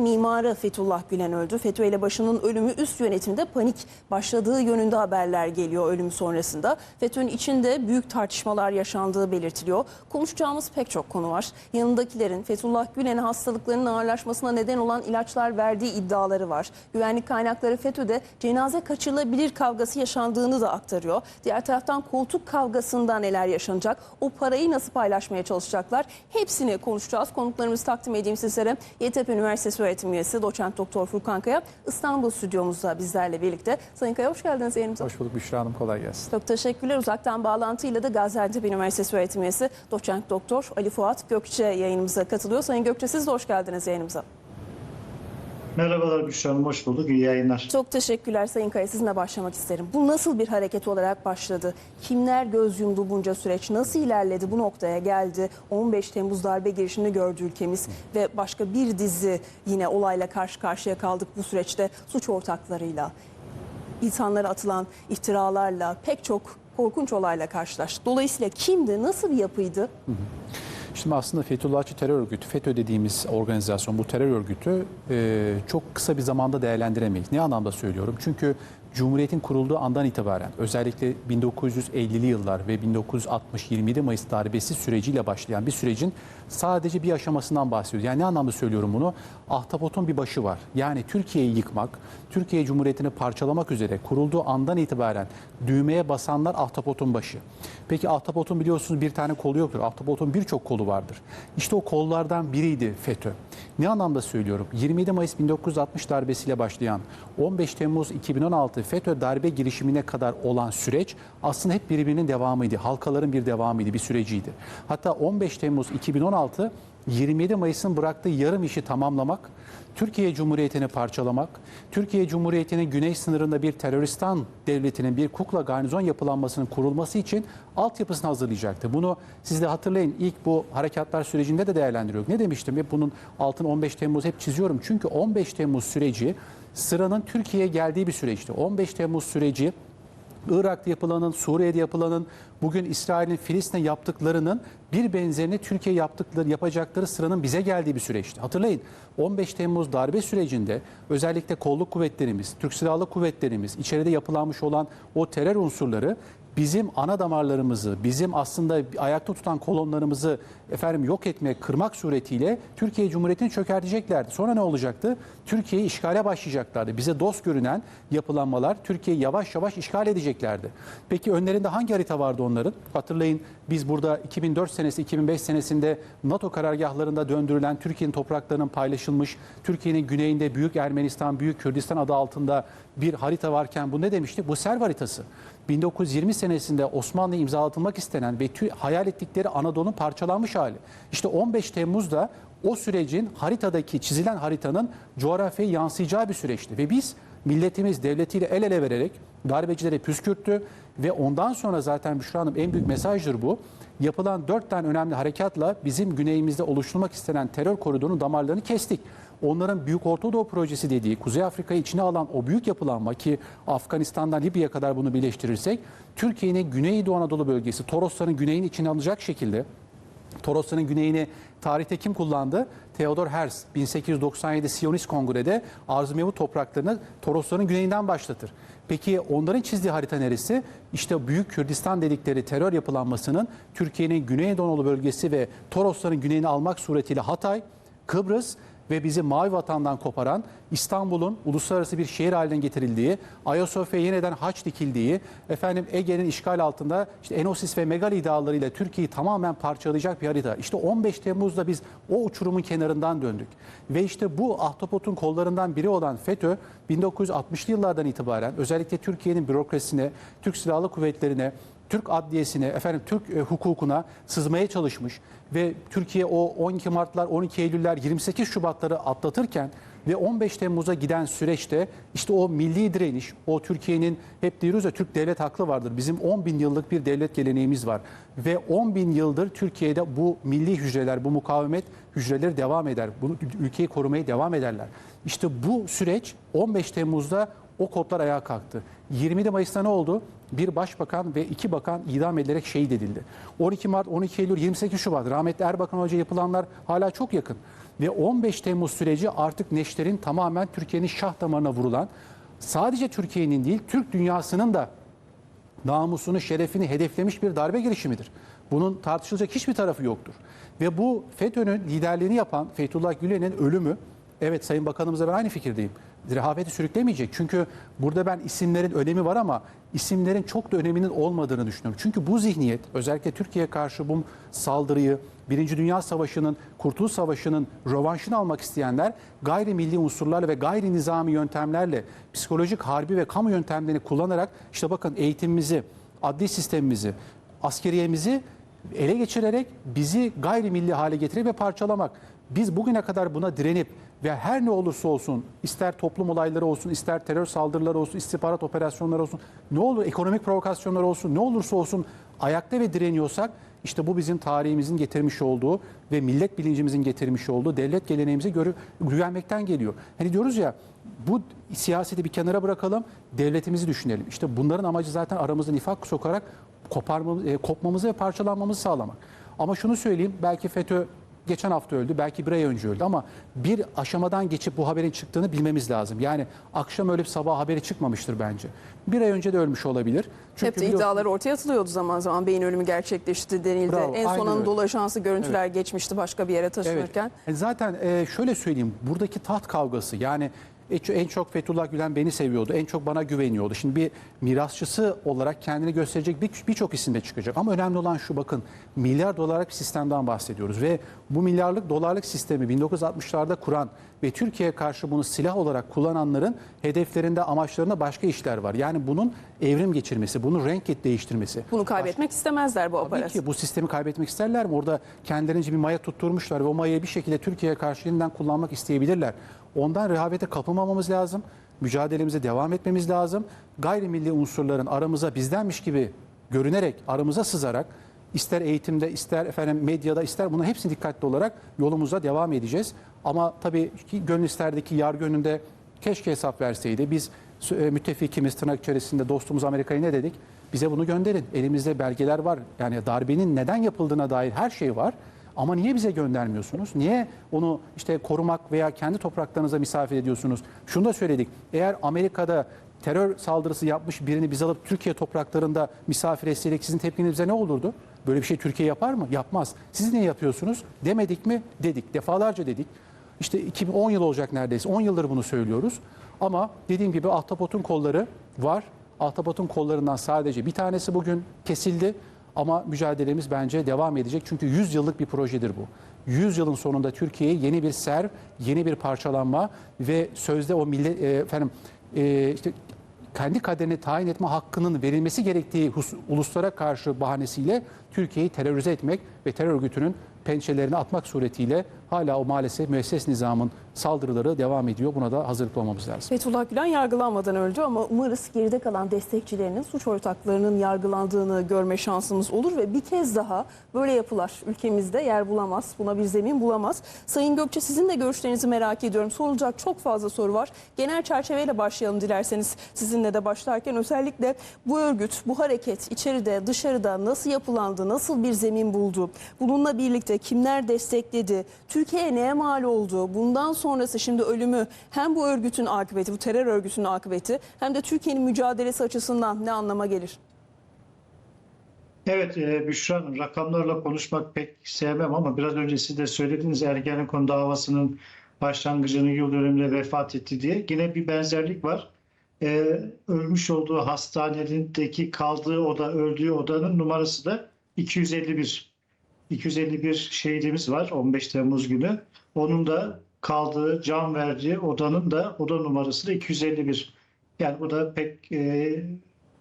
Mimarı Fethullah Gülen öldü. FETÖ elebaşının ölümü üst yönetimde panik başladığı yönünde haberler geliyor ölümü sonrasında. FETÖ'nün içinde büyük tartışmalar yaşandığı belirtiliyor. Konuşacağımız pek çok konu var. Yanındakilerin Fethullah Gülen'e hastalıklarının ağırlaşmasına neden olan ilaçlar verdiği iddiaları var. Güvenlik kaynakları FETÖ'de cenaze kaçırılabilir kavgası yaşandığını da aktarıyor. Diğer taraftan koltuk kavgasında neler yaşanacak? O parayı nasıl paylaşmaya çalışacaklar? Hepsini konuşacağız. Konuklarımızı takdim edeyim sizlere. Yeditepe Üniversitesi öğretim üyesi doçent doktor Furkan Kaya İstanbul stüdyomuzda bizlerle birlikte. Sayın Kaya hoş geldiniz yayınımıza. Hoş bulduk Büşra Hanım kolay gelsin. Çok teşekkürler. Uzaktan bağlantıyla da Gaziantep Üniversitesi öğretim üyesi doçent doktor Ali Fuat Gökçe yayınımıza katılıyor. Sayın Gökçe siz de hoş geldiniz yayınımıza. Merhabalar Büşra Hanım, hoş bulduk. İyi yayınlar. Çok teşekkürler Sayın Kaya. Sizinle başlamak isterim. Bu nasıl bir hareket olarak başladı? Kimler göz yumdu bunca süreç? Nasıl ilerledi? Bu noktaya geldi. 15 Temmuz darbe girişini gördü ülkemiz ve başka bir dizi yine olayla karşı karşıya kaldık bu süreçte suç ortaklarıyla. insanlara atılan iftiralarla pek çok korkunç olayla karşılaştık. Dolayısıyla kimdi? Nasıl bir yapıydı? Şimdi aslında Fethullahçı terör örgütü, FETÖ dediğimiz organizasyon, bu terör örgütü e, çok kısa bir zamanda değerlendiremeyiz. Ne anlamda söylüyorum? Çünkü Cumhuriyet'in kurulduğu andan itibaren özellikle 1950'li yıllar ve 1960 27 Mayıs darbesi süreciyle başlayan bir sürecin sadece bir aşamasından bahsediyoruz. Yani ne anlamda söylüyorum bunu? Ahtapotun bir başı var. Yani Türkiye'yi yıkmak, Türkiye Cumhuriyeti'ni parçalamak üzere kurulduğu andan itibaren düğmeye basanlar ahtapotun başı. Peki ahtapotun biliyorsunuz bir tane kolu yoktur. Ahtapotun birçok kolu vardır. İşte o kollardan biriydi FETÖ. Ne anlamda söylüyorum? 27 Mayıs 1960 darbesiyle başlayan 15 Temmuz 2016 FETÖ darbe girişimine kadar olan süreç aslında hep birbirinin devamıydı. Halkaların bir devamıydı, bir süreciydi. Hatta 15 Temmuz 2016 27 Mayıs'ın bıraktığı yarım işi tamamlamak, Türkiye Cumhuriyeti'ni parçalamak, Türkiye Cumhuriyeti'nin güney sınırında bir teröristan devletinin bir kukla garnizon yapılanmasının kurulması için altyapısını hazırlayacaktı. Bunu siz de hatırlayın ilk bu harekatlar sürecinde de değerlendiriyorduk. Ne demiştim? Hep bunun altını 15 Temmuz hep çiziyorum. Çünkü 15 Temmuz süreci sıranın Türkiye'ye geldiği bir süreçti. 15 Temmuz süreci Irak'ta yapılanın, Suriye'de yapılanın, bugün İsrail'in Filistin'e yaptıklarının bir benzerini Türkiye yaptıkları, yapacakları sıranın bize geldiği bir süreçti. Hatırlayın 15 Temmuz darbe sürecinde özellikle kolluk kuvvetlerimiz, Türk Silahlı Kuvvetlerimiz, içeride yapılanmış olan o terör unsurları bizim ana damarlarımızı, bizim aslında ayakta tutan kolonlarımızı efendim yok etmek, kırmak suretiyle Türkiye Cumhuriyeti'ni çökerteceklerdi. Sonra ne olacaktı? Türkiye'yi işgale başlayacaklardı. Bize dost görünen yapılanmalar Türkiye'yi yavaş yavaş işgal edeceklerdi. Peki önlerinde hangi harita vardı onların? Hatırlayın biz burada 2004 senesi, 2005 senesinde NATO karargahlarında döndürülen Türkiye'nin topraklarının paylaşılmış, Türkiye'nin güneyinde Büyük Ermenistan, Büyük Kürdistan adı altında bir harita varken bu ne demişti? Bu Serv haritası. 1920 senesinde Osmanlı imzalatılmak istenen ve hayal ettikleri Anadolu'nun parçalanmış hali. İşte 15 Temmuz'da o sürecin haritadaki çizilen haritanın coğrafyaya yansıyacağı bir süreçti. Ve biz milletimiz devletiyle el ele vererek darbecileri püskürttü ve ondan sonra zaten Büşra Hanım en büyük mesajdır bu. Yapılan dört tane önemli harekatla bizim güneyimizde oluşturulmak istenen terör koridorunun damarlarını kestik. Onların Büyük Orta Doğu Projesi dediği Kuzey Afrika'yı içine alan o büyük yapılanma ki Afganistan'dan Libya'ya kadar bunu birleştirirsek Türkiye'nin Güneydoğu Anadolu bölgesi Torosların güneyini içine alacak şekilde Torosların güneyini tarihte kim kullandı? Theodor Herzl 1897 Siyonist Kongre'de Arz-ı Mevut topraklarını Torosların güneyinden başlatır. Peki onların çizdiği harita neresi? İşte Büyük Kürdistan dedikleri terör yapılanmasının Türkiye'nin Güneydoğu bölgesi ve Torosların güneyini almak suretiyle Hatay, Kıbrıs ve bizi mavi vatandan koparan İstanbul'un uluslararası bir şehir haline getirildiği, Ayasofya'ya yeniden haç dikildiği, efendim Ege'nin işgal altında işte Enosis ve Megali iddialarıyla Türkiye'yi tamamen parçalayacak bir harita. İşte 15 Temmuz'da biz o uçurumun kenarından döndük. Ve işte bu ahtapotun kollarından biri olan FETÖ 1960'lı yıllardan itibaren özellikle Türkiye'nin bürokrasisine, Türk Silahlı Kuvvetleri'ne, Türk adliyesine, efendim Türk e, hukukuna sızmaya çalışmış ve Türkiye o 12 Martlar, 12 Eylüller, 28 Şubatları atlatırken ve 15 Temmuz'a giden süreçte işte o milli direniş, o Türkiye'nin hep diyoruz ya Türk devlet haklı vardır. Bizim 10 bin yıllık bir devlet geleneğimiz var ve 10 bin yıldır Türkiye'de bu milli hücreler, bu mukavemet hücreleri devam eder. Bunu ülkeyi korumaya devam ederler. İşte bu süreç 15 Temmuz'da o kodlar ayağa kalktı. 20 Mayıs'ta ne oldu? Bir başbakan ve iki bakan idam edilerek şehit edildi. 12 Mart, 12 Eylül, 28 Şubat rahmetli Erbakan Hoca yapılanlar hala çok yakın. Ve 15 Temmuz süreci artık neşterin tamamen Türkiye'nin şah damarına vurulan, sadece Türkiye'nin değil Türk dünyasının da namusunu, şerefini hedeflemiş bir darbe girişimidir. Bunun tartışılacak hiçbir tarafı yoktur. Ve bu FETÖ'nün liderliğini yapan Fethullah Gülen'in ölümü, evet Sayın Bakanımızla ben aynı fikirdeyim. Rehaveti sürüklemeyecek. Çünkü burada ben isimlerin önemi var ama isimlerin çok da öneminin olmadığını düşünüyorum. Çünkü bu zihniyet özellikle Türkiye'ye karşı bu saldırıyı, Birinci Dünya Savaşı'nın, Kurtuluş Savaşı'nın rövanşını almak isteyenler gayrimilli unsurlarla ve gayri nizami yöntemlerle psikolojik harbi ve kamu yöntemlerini kullanarak işte bakın eğitimimizi, adli sistemimizi, askeriyemizi ele geçirerek bizi gayrimilli hale getirip ve parçalamak. Biz bugüne kadar buna direnip ve her ne olursa olsun ister toplum olayları olsun, ister terör saldırıları olsun, istihbarat operasyonları olsun, ne olur ekonomik provokasyonlar olsun, ne olursa olsun ayakta ve direniyorsak işte bu bizim tarihimizin getirmiş olduğu ve millet bilincimizin getirmiş olduğu devlet geleneğimize göre güvenmekten geliyor. Hani diyoruz ya bu siyaseti bir kenara bırakalım, devletimizi düşünelim. İşte bunların amacı zaten aramızda nifak sokarak koparmamız, e, kopmamızı ve parçalanmamızı sağlamak. Ama şunu söyleyeyim, belki FETÖ geçen hafta öldü, belki bir ay önce öldü ama bir aşamadan geçip bu haberin çıktığını bilmemiz lazım. Yani akşam ölüp sabah haberi çıkmamıştır bence. Bir ay önce de ölmüş olabilir. Hep de iddialar ortaya atılıyordu zaman zaman beyin ölümü gerçekleşti denildi. Bravo, en son Anadolu. Ajansı görüntüler geçmişti başka bir yere Evet. taşınırken. E Zaten e, şöyle söyleyeyim, buradaki taht kavgası yani en çok- en çok Fethullah Gülen beni seviyordu, en çok bana güveniyordu. Şimdi bir mirasçısı olarak kendini gösterecek bir- birçok isim de çıkacak. Ama önemli olan şu bakın, milyar dolarlık bir sistemden bahsediyoruz. Ve bu milyarlık dolarlık sistemi 1960'larda kuran ve Türkiye'ye karşı bunu silah olarak kullananların hedeflerinde, amaçlarında başka işler var. Yani bunun evrim geçirmesi, bunun renk değiştirmesi. Bunu kaybetmek istemezler bu Tabii aparat. ki bu sistemi kaybetmek isterler mi? Orada kendilerince bir maya tutturmuşlar ve o mayayı bir şekilde Türkiye'ye karşı yeniden kullanmak isteyebilirler. Ondan rehavete kapılmamamız lazım. Mücadelemize devam etmemiz lazım. Gayrimilli unsurların aramıza bizdenmiş gibi görünerek, aramıza sızarak ister eğitimde, ister efendim medyada, ister bunun hepsini dikkatli olarak yolumuza devam edeceğiz. Ama tabii ki gönül isterdi ki yargı önünde keşke hesap verseydi. Biz e, müttefikimiz tırnak içerisinde dostumuz Amerika'ya ne dedik? Bize bunu gönderin. Elimizde belgeler var. Yani darbenin neden yapıldığına dair her şey var. Ama niye bize göndermiyorsunuz? Niye onu işte korumak veya kendi topraklarınıza misafir ediyorsunuz? Şunu da söyledik. Eğer Amerika'da terör saldırısı yapmış birini biz alıp Türkiye topraklarında misafir etseydik sizin tepkiniz bize ne olurdu? Böyle bir şey Türkiye yapar mı? Yapmaz. Siz ne yapıyorsunuz? Demedik mi? Dedik. Defalarca dedik. İşte 2010 yıl olacak neredeyse. 10 yıldır bunu söylüyoruz. Ama dediğim gibi Ahtapot'un kolları var. Ahtapot'un kollarından sadece bir tanesi bugün kesildi. Ama mücadelemiz bence devam edecek. Çünkü 100 yıllık bir projedir bu. 100 yılın sonunda Türkiye'ye yeni bir serv, yeni bir parçalanma ve sözde o millet e, efendim e, işte kendi kaderini tayin etme hakkının verilmesi gerektiği hus- uluslara karşı bahanesiyle Türkiye'yi terörize etmek ve terör örgütünün pençelerini atmak suretiyle hala o maalesef müesses nizamın saldırıları devam ediyor. Buna da hazırlıklı olmamız lazım. Fethullah Gülen yargılanmadan öldü ama umarız geride kalan destekçilerinin, suç ortaklarının yargılandığını görme şansımız olur ve bir kez daha böyle yapılar ülkemizde yer bulamaz, buna bir zemin bulamaz. Sayın Gökçe sizin de görüşlerinizi merak ediyorum. Sorulacak çok fazla soru var. Genel çerçeveyle başlayalım dilerseniz sizinle de başlarken özellikle bu örgüt, bu hareket içeride, dışarıda nasıl yapılandı, nasıl bir zemin buldu? Bununla birlikte kimler destekledi? Türkiye'ye neye mal oldu? Bundan sonrası şimdi ölümü hem bu örgütün akıbeti, bu terör örgütünün akıbeti hem de Türkiye'nin mücadelesi açısından ne anlama gelir? Evet e, Büşra Hanım rakamlarla konuşmak pek sevmem ama biraz önce siz de söylediniz Ergenekon davasının başlangıcının yıl dönümüne vefat etti diye. Yine bir benzerlik var. E, ölmüş olduğu hastanedeki kaldığı oda, öldüğü odanın numarası da 251. 251 şehidimiz var 15 Temmuz günü. Onun da kaldığı, can verdiği odanın da oda numarası da 251. Yani bu da pek e,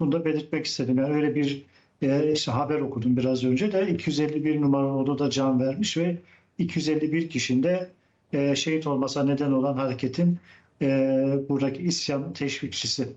bunu da belirtmek istedim. Yani öyle bir e, işte haber okudum biraz önce de 251 numaralı odada can vermiş ve 251 kişinin de e, şehit olmasa neden olan hareketin e, buradaki isyan teşvikçisi.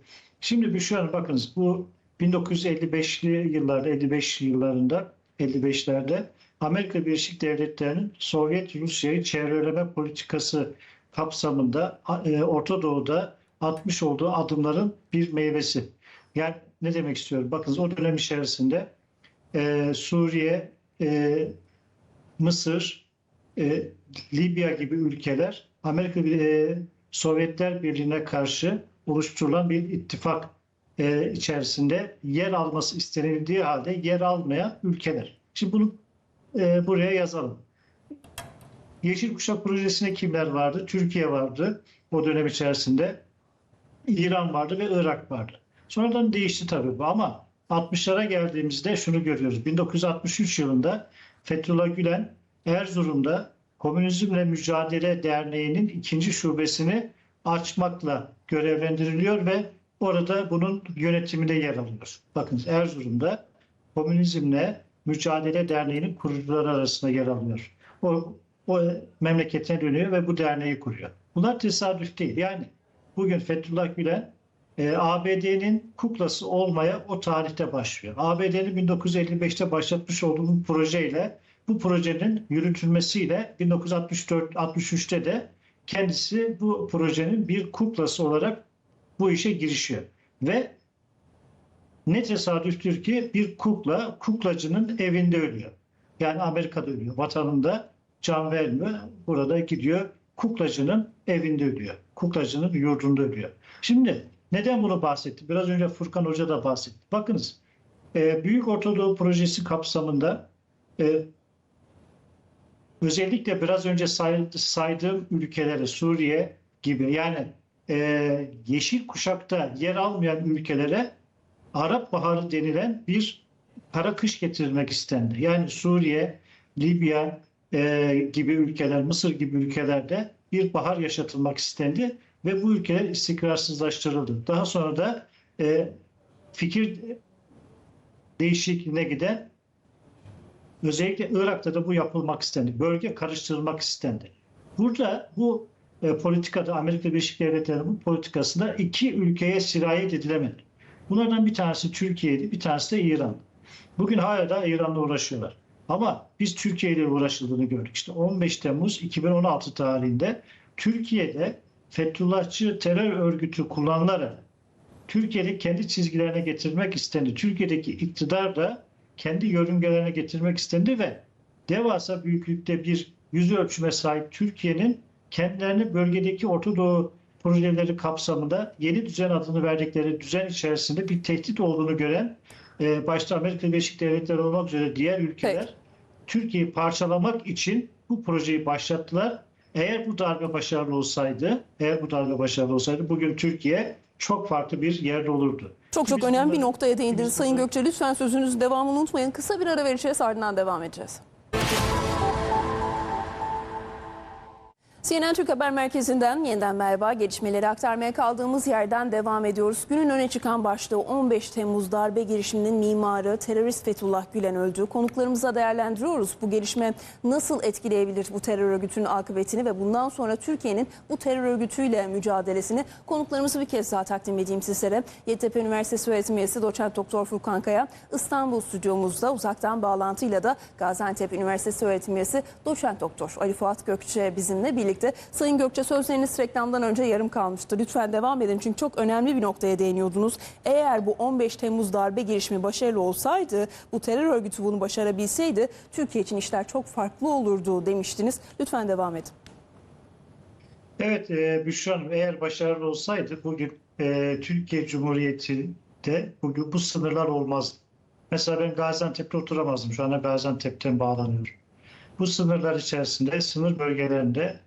Şimdi Büşra Hanım bakınız bu 1955'li yıllarda 55 yıllarında 55'lerde Amerika Birleşik Devletleri'nin Sovyet Rusya'yı çevreleme politikası kapsamında e, Orta Doğu'da atmış olduğu adımların bir meyvesi. Yani ne demek istiyorum? Bakınız o dönem içerisinde e, Suriye, e, Mısır, e, Libya gibi ülkeler Amerika e, Sovyetler Birliği'ne karşı oluşturulan bir ittifak e, içerisinde yer alması istenildiği halde yer almayan ülkeler. Şimdi bunu e, buraya yazalım. Yeşil Kuşak projesine kimler vardı? Türkiye vardı o dönem içerisinde. İran vardı ve Irak vardı. Sonradan değişti tabii bu ama 60'lara geldiğimizde şunu görüyoruz. 1963 yılında Fethullah Gülen Erzurum'da Komünizmle Mücadele Derneği'nin ikinci şubesini açmakla görevlendiriliyor ve orada bunun yönetiminde yer alıyor. Bakın Erzurum'da Komünizmle Mücadele Derneği'nin kurucuları arasında yer alıyor. O, o memleketine dönüyor ve bu derneği kuruyor. Bunlar tesadüf değil. Yani bugün Fethullah Gülen e, ABD'nin kuklası olmaya o tarihte başlıyor. ABD'nin 1955'te başlatmış olduğu projeyle bu projenin yürütülmesiyle 1964-63'te de kendisi bu projenin bir kuklası olarak bu işe girişiyor. Ve ne tesadüftür ki bir kukla kuklacının evinde ölüyor. Yani Amerika'da ölüyor. Vatanında can vermiyor. Burada gidiyor kuklacının evinde ölüyor. Kuklacının yurdunda ölüyor. Şimdi neden bunu bahsettim? Biraz önce Furkan Hoca da bahsetti. Bakınız e, Büyük Ortadoğu Projesi kapsamında e, özellikle biraz önce say- saydığım ülkelere Suriye gibi yani e, yeşil kuşakta yer almayan ülkelere Arap Baharı denilen bir kara kış getirilmek istendi. Yani Suriye, Libya e, gibi ülkeler, Mısır gibi ülkelerde bir bahar yaşatılmak istendi ve bu ülkeler istikrarsızlaştırıldı. Daha sonra da e, fikir değişikliğine giden özellikle Irak'ta da bu yapılmak istendi. Bölge karıştırılmak istendi. Burada bu e, politikada Amerika Birleşik Devletleri'nin bu politikasında iki ülkeye sirayet edilemedi. Bunlardan bir tanesi Türkiye'ydi, bir tanesi de İran. Bugün hala da İran'la uğraşıyorlar. Ama biz Türkiye uğraşıldığını gördük. İşte 15 Temmuz 2016 tarihinde Türkiye'de Fethullahçı terör örgütü kullanılarak Türkiye'yi kendi çizgilerine getirmek istendi. Türkiye'deki iktidar da kendi yörüngelerine getirmek istendi ve devasa büyüklükte bir yüz ölçüme sahip Türkiye'nin kendilerini bölgedeki Orta Doğu projeleri kapsamında yeni düzen adını verdikleri düzen içerisinde bir tehdit olduğunu gören e, başta Amerika Birleşik Devletleri olmak üzere diğer ülkeler Peki. Türkiye'yi parçalamak için bu projeyi başlattılar. Eğer bu darbe başarılı olsaydı, eğer bu darbe başarılı olsaydı bugün Türkiye çok farklı bir yerde olurdu. Çok çok Biz önemli bir noktaya değindiniz Sayın Gökçe. Lütfen sözünüzün devamını unutmayın. Kısa bir ara vereceğiz ardından devam edeceğiz. CNN Türk Haber Merkezi'nden yeniden merhaba. Gelişmeleri aktarmaya kaldığımız yerden devam ediyoruz. Günün öne çıkan başlığı 15 Temmuz darbe girişiminin mimarı terörist Fethullah Gülen öldü. Konuklarımıza değerlendiriyoruz. Bu gelişme nasıl etkileyebilir bu terör örgütünün akıbetini ve bundan sonra Türkiye'nin bu terör örgütüyle mücadelesini konuklarımızı bir kez daha takdim edeyim sizlere. Yeditepe Üniversitesi öğretim üyesi doçent doktor Furkan Kaya İstanbul stüdyomuzda uzaktan bağlantıyla da Gaziantep Üniversitesi öğretim üyesi doçent doktor Ali Fuat Gökçe bizimle birlikte. Sayın Gökçe sözleriniz reklamdan önce yarım kalmıştı. Lütfen devam edin çünkü çok önemli bir noktaya değiniyordunuz. Eğer bu 15 Temmuz darbe girişimi başarılı olsaydı, bu terör örgütü bunu başarabilseydi Türkiye için işler çok farklı olurdu demiştiniz. Lütfen devam edin. Evet e, Büşra Hanım eğer başarılı olsaydı bugün e, Türkiye Cumhuriyeti'nde bugün bu sınırlar olmazdı. Mesela ben Gaziantep'te oturamazdım. Şu anda Gaziantep'ten bağlanıyorum. Bu sınırlar içerisinde, sınır bölgelerinde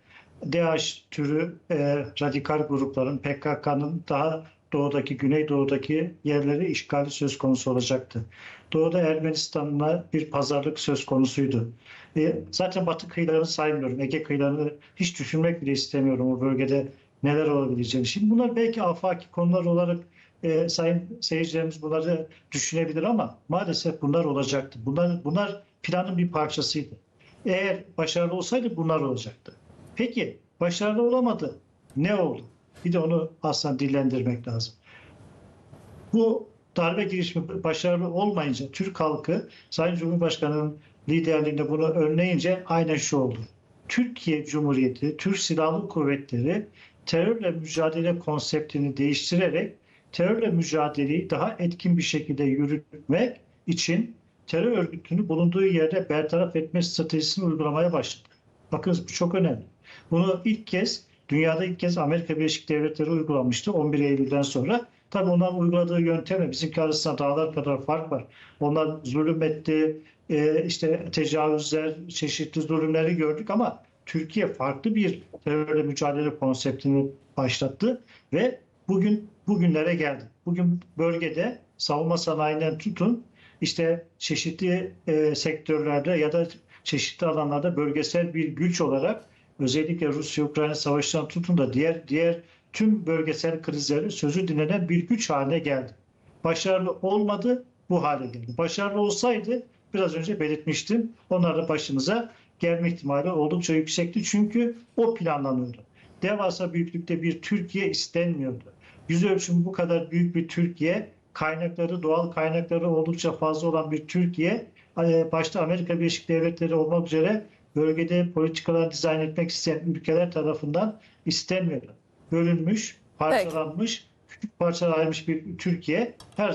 DAEŞ türü e, radikal grupların, PKK'nın daha doğudaki, güneydoğudaki yerleri işgali söz konusu olacaktı. Doğuda Ermenistan'la bir pazarlık söz konusuydu. E, zaten Batı kıyılarını saymıyorum. Ege kıyılarını hiç düşünmek bile istemiyorum o bölgede neler olabileceğini. Şimdi bunlar belki afaki konular olarak e, sayın seyircilerimiz bunları düşünebilir ama maalesef bunlar olacaktı. Bunlar, bunlar planın bir parçasıydı. Eğer başarılı olsaydı bunlar olacaktı. Peki başarılı olamadı. Ne oldu? Bir de onu aslında dillendirmek lazım. Bu darbe girişimi başarılı olmayınca Türk halkı Sayın Cumhurbaşkanı'nın liderliğinde bunu önleyince aynen şu oldu. Türkiye Cumhuriyeti, Türk Silahlı Kuvvetleri terörle mücadele konseptini değiştirerek terörle mücadeleyi daha etkin bir şekilde yürütmek için terör örgütünü bulunduğu yerde bertaraf etme stratejisini uygulamaya başladı. Bakınız bu çok önemli. Bunu ilk kez dünyada ilk kez Amerika Birleşik Devletleri uygulamıştı 11 Eylül'den sonra. Tabii onların uyguladığı yöntemle bizimki arasında dağlar kadar fark var. Onlar zulüm etti, e, işte tecavüzler, çeşitli zulümleri gördük ama Türkiye farklı bir terörle mücadele konseptini başlattı ve bugün bugünlere geldi. Bugün bölgede savunma sanayinden tutun işte çeşitli e, sektörlerde ya da çeşitli alanlarda bölgesel bir güç olarak özellikle Rusya-Ukrayna savaşından tutun da diğer diğer tüm bölgesel krizlerin sözü dinlenen bir güç haline geldi. Başarılı olmadı, bu hale geldi. Başarılı olsaydı biraz önce belirtmiştim. Onlar da başımıza gelme ihtimali oldukça yüksekti. Çünkü o planlanıyordu. Devasa büyüklükte bir Türkiye istenmiyordu. Yüz ölçümü bu kadar büyük bir Türkiye, kaynakları, doğal kaynakları oldukça fazla olan bir Türkiye, e, başta Amerika Birleşik Devletleri olmak üzere bölgede politikalar dizayn etmek isteyen ülkeler tarafından istenmiyordu. Bölünmüş, parçalanmış, küçük parçalanmış bir Türkiye her